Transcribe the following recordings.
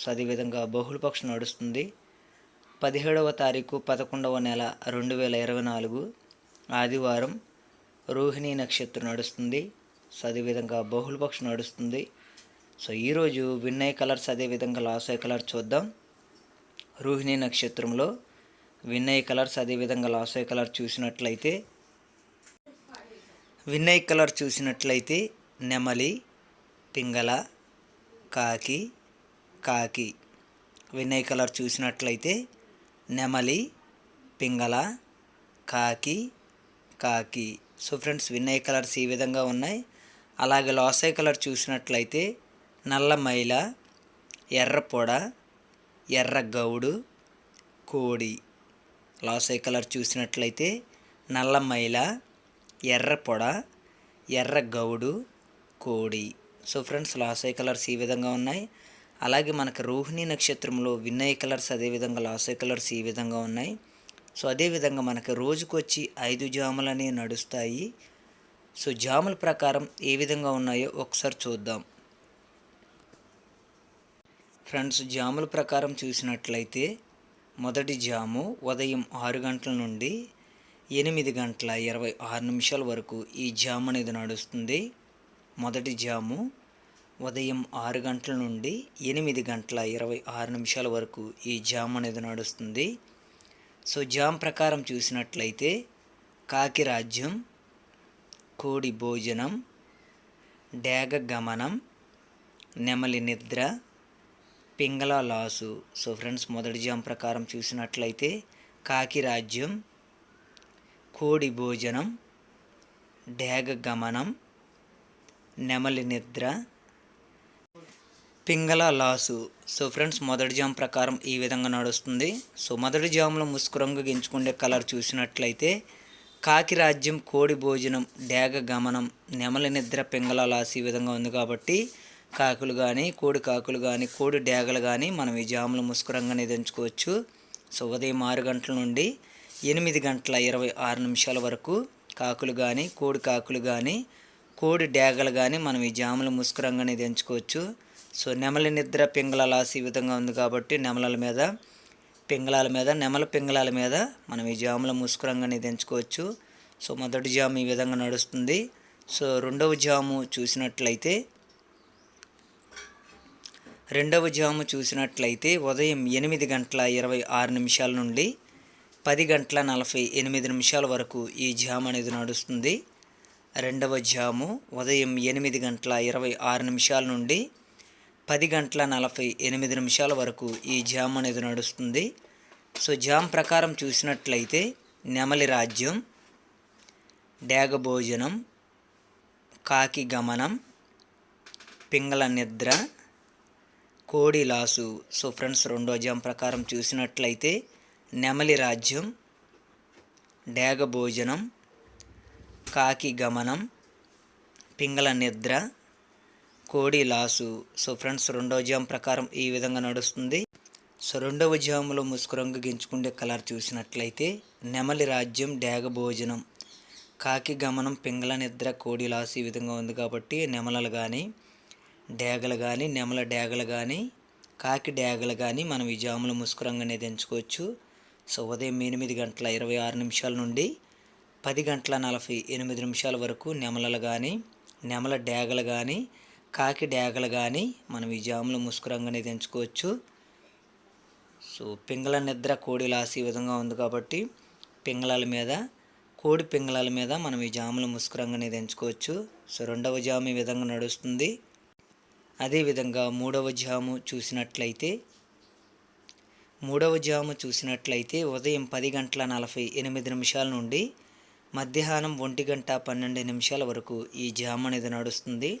So అదేవిధంగా బహుళపక్షం నడుస్తుంది. పదిహేడవ తారీఖు పదకొండవ నెల రెండు వేల ఇరవై నాలుగు ఆదివారం రోహిణి నక్షత్రం నడుస్తుంది. సో అదేవిధంగా బహుళపక్షం నడుస్తుంది. సో ఈరోజు విన్నయ్ కలర్స్ అదేవిధంగా లాసై కలర్ చూద్దాం. రోహిణి నక్షత్రంలో విన్నయ్ కలర్స్ అదేవిధంగా లాసై కలర్ చూసినట్లయితే విన్నయ్ కలర్ చూసినట్లయితే నెమలి పింగళ కాకి కాకి. వినయ్ కలర్ చూసినట్లయితే నెమలి పింగళ కాకి కాకి. సో ఫ్రెండ్స్ వినయ్ కలర్స్ ఈ విధంగా ఉన్నాయి. అలాగే లాసై కలర్ చూసినట్లయితే నల్ల మైల ఎర్ర పొడ ఎర్ర గౌడు కోడి. లాసై కలర్ చూసినట్లయితే నల్ల మైల ఎర్ర పొడ ఎర్ర గౌడు కోడి. సో ఫ్రెండ్స్ లాసై కలర్స్ ఈ విధంగా ఉన్నాయి. అలాగే మనకు రోహిణి నక్షత్రంలో వినయ్ కలర్స్ అదేవిధంగా లాసే కలర్స్ ఈ విధంగా ఉన్నాయి. సో అదేవిధంగా మనకి రోజుకొచ్చి ఐదు ఐదు అనేవి నడుస్తాయి. సో జాముల ప్రకారం ఏ విధంగా ఉన్నాయో ఒకసారి చూద్దాం. ఫ్రెండ్స్ జాముల ప్రకారం చూసినట్లయితే మొదటి జాము ఉదయం ఆరు గంటల నుండి ఎనిమిది గంటల ఇరవై ఆరు నిమిషాల వరకు ఈ జామ్ అనేది నడుస్తుంది. మొదటి జాము ఉదయం ఆరు గంటల నుండి ఎనిమిది గంటల ఇరవై ఆరు నిమిషాల వరకు ఈ జామ్ అనేది నడుస్తుంది. సో జామ్ ప్రకారం చూసినట్లయితే కాకి రాజ్యం కోడి భోజనం డేగ గమనం నెమలి నిద్ర పింగళ లాసు. సో ఫ్రెండ్స్ మొదటి జామ్ ప్రకారం చూసినట్లయితే కాకి రాజ్యం కోడి భోజనం డేగ గమనం నెమలి నిద్ర పింగళ లాసు. సో ఫ్రెండ్స్ మొదటి జామ్ ప్రకారం ఈ విధంగా నడుస్తుంది. సో మొదటి జామ్లో ముసుకు రంగు గెంచుకుండే కలర్ చూసినట్లయితే కాకి రాజ్యం కోడి భోజనం డేగ గమనం నెమలి నిద్ర పింగళ లాసు ఈ విధంగా ఉంది కాబట్టి కాకులు కానీ కోడి కాకులు కానీ కోడి డేగలు కానీ మనం ఈ జాములు ముసుకు రంగుని దంచుకోవచ్చు. సో ఉదయం ఆరు గంటల నుండి ఎనిమిది గంటల ఇరవై ఆరు నిమిషాల వరకు కాకులు కానీ కోడి కాకులు కానీ కోడి డేగలు కానీ మనం ఈ జాముల ముసుకు రంగుని దంచుకోవచ్చు. సో నెమలి నిద్ర పింగళ లాస్ ఈ విధంగా ఉంది కాబట్టి నెమలల మీద పింగళాల మీద నెమల పింగళాల మీద మనం ఈ జాముల ముస్కురంగానే రంగు ఎంచుకోవచ్చు సో మొదటి జాము ఈ విధంగా నడుస్తుంది. సో రెండవ జాము చూసినట్లయితే రెండవ జాము చూసినట్లయితే ఉదయం ఎనిమిది గంటల ఇరవై ఆరు నిమిషాల నుండి పది గంటల నలభై ఎనిమిది నిమిషాల వరకు ఈ జామ్ అనేది నడుస్తుంది. రెండవ జాము ఉదయం ఎనిమిది గంటల ఇరవై ఆరు నిమిషాల నుండి పది గంటల నలభై ఎనిమిది నిమిషాల వరకు ఈ జామ్ అనేది నడుస్తుంది. సో జామ్ ప్రకారం చూసినట్లయితే నెమలి రాజ్యం డేగభోజనం కాకి గమనం పింగళ నిద్ర కోడి లాసు. సో ఫ్రెండ్స్ రెండో జామ్ ప్రకారం చూసినట్లయితే నెమలి రాజ్యం డేగభోజనం కాకి గమనం పింగళ నిద్ర కోడి లాసు. సో ఫ్రెండ్స్ రెండవ జామ్ ప్రకారం ఈ విధంగా నడుస్తుంది. సో రెండవ జాములో ముసుగు రంగు గించుకుండే కలర్ చూసినట్లయితే నెమలి రాజ్యం డేగ భోజనం. కాకి గమనం పింగళ నిద్ర కోడి లాసు ఈ విధంగా ఉంది కాబట్టి నెమలలు కానీ డేగలు కానీ నెమల డేగలు కానీ కాకి డేగలు కానీ మనం ఈ జాములు ముసుగు రంగు అనేది ఎంచుకోవచ్చు. సో ఉదయం ఎనిమిది గంటల ఇరవై ఆరు నిమిషాల నుండి పది గంటల నలభై ఎనిమిది నిమిషాల వరకు నెమలలు కానీ నెమల డేగలు కానీ కాకి డేగలు కానీ మనం ఈ జాములు ముసుకురంగానే తెంచుకోవచ్చు సో పింగళ నిద్ర కోడి లాస్ ఈ విధంగా ఉంది కాబట్టి పింగళాల మీద కోడి పింగళాల మీద మనం ఈ జాములు ముసుకురంగానే తెంచుకోవచ్చు సో రెండవ జాము ఈ విధంగా నడుస్తుంది. అదేవిధంగా మూడవ జాము చూసినట్లయితే మూడవ జాము చూసినట్లయితే ఉదయం పది గంటల నలభై ఎనిమిది నిమిషాల నుండి మధ్యాహ్నం ఒంటి గంట పన్నెండు నిమిషాల వరకు ఈ జాము అనేది నడుస్తుంది.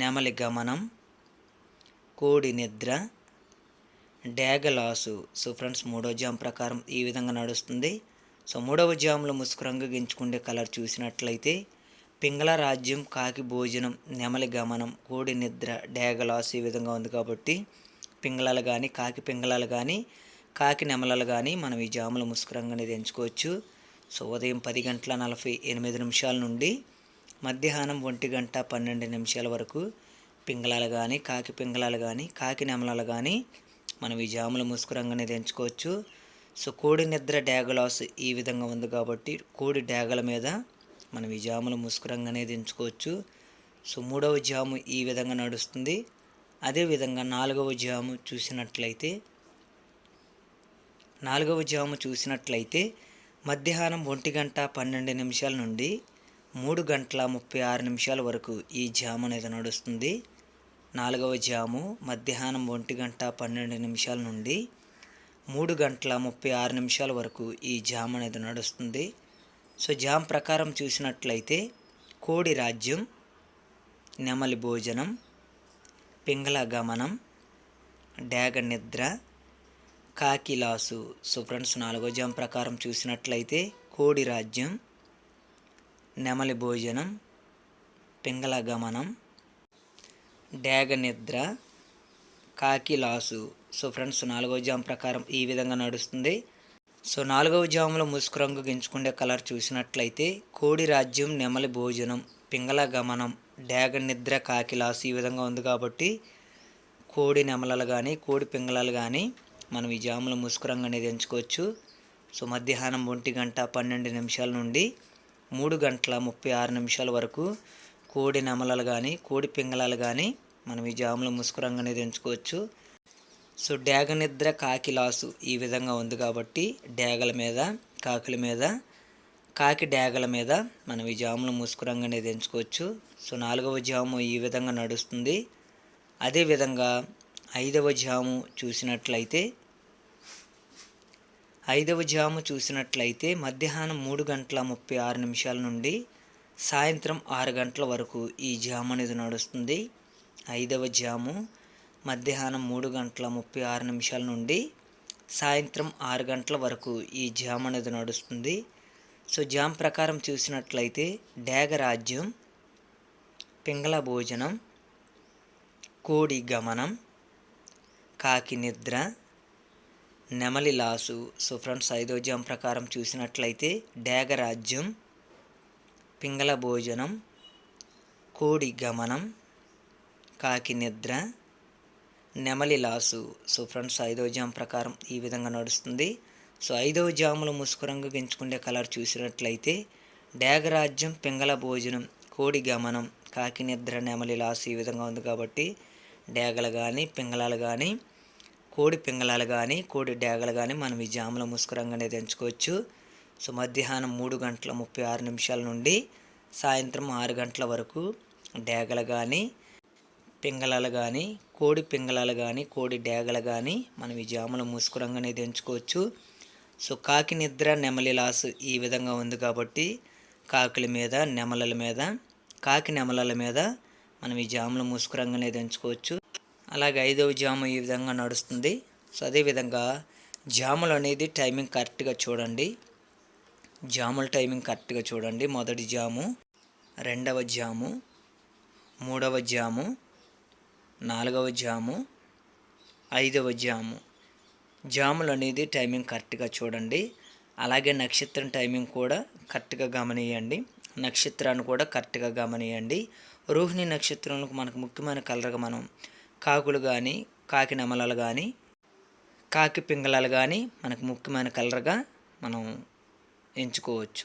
నెమలి గమనం కోడి నిద్ర డేగలాసు సో ఫ్రెండ్స్ మూడో జామ్ ప్రకారం ఈ విధంగా నడుస్తుంది. సో మూడవ జామ్లో ముసుకు రంగు గించుకుండే కలర్ చూసినట్లయితే పింగళ రాజ్యం కాకి భోజనం నెమలి గమనం కోడి నిద్ర డేగ లాస్ ఈ విధంగా ఉంది కాబట్టి పింగళాలు కానీ కాకి పింగళాలు కానీ కాకి నెమలలు కానీ మనం ఈ జాముల ముసుకురంగా అనేది ఎంచుకోవచ్చు. సో ఉదయం పది గంటల నలభై ఎనిమిది నిమిషాల నుండి మధ్యాహ్నం ఒంటి గంట పన్నెండు నిమిషాల వరకు పింగళాలు కానీ కాకి పింగళాలు కానీ కాకి నెమలాలు కానీ మనం ఈ జాముల ముసుకురంగా అనేది సో కోడి నిద్ర డ్యాగలాస్ ఈ విధంగా ఉంది కాబట్టి కోడి డ్యాగల మీద మనం ఈ జాముల ముసుకురంగా అనేది ఎంచుకోవచ్చు సో మూడవ జాము ఈ విధంగా నడుస్తుంది. అదేవిధంగా నాలుగవ జాము చూసినట్లయితే నాలుగవ జాము చూసినట్లయితే మధ్యాహ్నం ఒంటి గంట పన్నెండు నిమిషాల నుండి మూడు గంటల ముప్పై ఆరు నిమిషాల వరకు ఈ జాము అనేది నడుస్తుంది. నాలుగవ జాము మధ్యాహ్నం ఒంటి గంట పన్నెండు నిమిషాల నుండి మూడు గంటల ముప్పై ఆరు నిమిషాల వరకు ఈ జామ్ అనేది నడుస్తుంది. సో జామ్ ప్రకారం చూసినట్లయితే కోడి రాజ్యం నెమలి భోజనం పింగళ గమనం డ్యాగ నిద్ర కాకిలాసు సో ఫ్రెండ్స్ నాలుగో జామ్ ప్రకారం చూసినట్లయితే కోడి రాజ్యం నెమలి భోజనం పింగళ గమనం డేగ నిద్ర కాకి లాసు. సో ఫ్రెండ్స్ నాలుగవ జామ్ ప్రకారం ఈ విధంగా నడుస్తుంది. సో నాలుగవ జాములో ముసుకు రంగు గించుకునే కలర్ చూసినట్లయితే కోడి రాజ్యం నెమలి భోజనం పింగళ గమనం డేగ నిద్ర కాకిలాస్ ఈ విధంగా ఉంది కాబట్టి కోడి నెమలలు కానీ కోడి పింగళాలు కానీ మనం ఈ జాములు ముసుకు రంగు అనేది ఎంచుకోవచ్చు. సో మధ్యాహ్నం ఒంటి గంట పన్నెండు నిమిషాల నుండి మూడు గంటల ముప్పై ఆరు నిమిషాల వరకు కోడి నెమలలు కానీ కోడి పింగళాలు కానీ మనం ఈ జాములో ముసుగు రంగు అనేది ఎంచుకోవచ్చు. సో డేగ నిద్ర కాకి లాసు ఈ విధంగా ఉంది కాబట్టి డేగల మీద కాకుల మీద కాకి డేగల మీద మనం ఈ జాములు ముసుగు రంగు అనేది ఎంచుకోవచ్చు. సో నాలుగవ జాము ఈ విధంగా నడుస్తుంది. అదేవిధంగా ఐదవ జాము చూసినట్లయితే ఐదవ జాము చూసినట్లయితే మధ్యాహ్నం మూడు గంటల ముప్పై ఆరు నిమిషాల నుండి సాయంత్రం ఆరు గంటల వరకు ఈ జాము అనేది నడుస్తుంది. ఐదవ జాము మధ్యాహ్నం మూడు గంటల ముప్పై ఆరు నిమిషాల నుండి సాయంత్రం ఆరు గంటల వరకు ఈ జామ్ అనేది నడుస్తుంది. సో జామ్ ప్రకారం చూసినట్లయితే డ్యాగ రాజ్యం పింగళ భోజనం కోడి గమనం కాకి నిద్ర నెమలి లాసు. సో ఫ్రెండ్స్ ఐదో ప్రకారం చూసినట్లయితే డేగరాజ్యం పింగళ భోజనం కోడి గమనం కాకి నిద్ర నెమలి లాసు. సో ఫ్రెండ్స్ ఐదవ జామ్ ప్రకారం ఈ విధంగా నడుస్తుంది. సో ఐదవ జాములు ముసుకు రంగు గెంచుకునే కలర్ చూసినట్లయితే డేగరాజ్యం పింగళ భోజనం కోడి గమనం కాకి నిద్ర నెమలి లాసు ఈ విధంగా ఉంది కాబట్టి డేగలు కానీ పింగళాలు కానీ కోడి పింగళాలు కానీ కోడి డ్యాగలు కానీ మనం ఈ జాముల ముసుగు రంగు అనేది ఎంచుకోవచ్చు సో మధ్యాహ్నం మూడు గంటల ముప్పై ఆరు నిమిషాల నుండి సాయంత్రం ఆరు గంటల వరకు డేగలు కానీ పింగళాలు కానీ కోడి పింగళాలు కానీ కోడి డేగలు కానీ మనం ఈ జాముల ముసుగు రంగు అనేది ఎంచుకోవచ్చు సో కాకి నిద్ర నెమలి లాస్ ఈ విధంగా ఉంది కాబట్టి కాకుల మీద నెమలల మీద కాకి నెమలల మీద మనం ఈ జాముల ముసుగు రంగు అనేది ఎంచుకోవచ్చు అలాగే ఐదవ జాము ఈ విధంగా నడుస్తుంది. సో అదేవిధంగా జాములు అనేది టైమింగ్ కరెక్ట్గా చూడండి. జాముల టైమింగ్ కరెక్ట్గా చూడండి. మొదటి జాము రెండవ జాము మూడవ జాము నాలుగవ జాము ఐదవ జాము. జాములు అనేది టైమింగ్ కరెక్ట్గా చూడండి. అలాగే నక్షత్రం టైమింగ్ కూడా కరెక్ట్గా గమనియండి. నక్షత్రాన్ని కూడా కరెక్ట్గా గమనియండి. రోహిణి నక్షత్రంలో మనకు ముఖ్యమైన కలర్గా మనం కాకులు కానీ కాకి నెమలలు కానీ కాకి పింగళాలు కానీ మనకు ముఖ్యమైన కలర్గా మనం ఎంచుకోవచ్చు.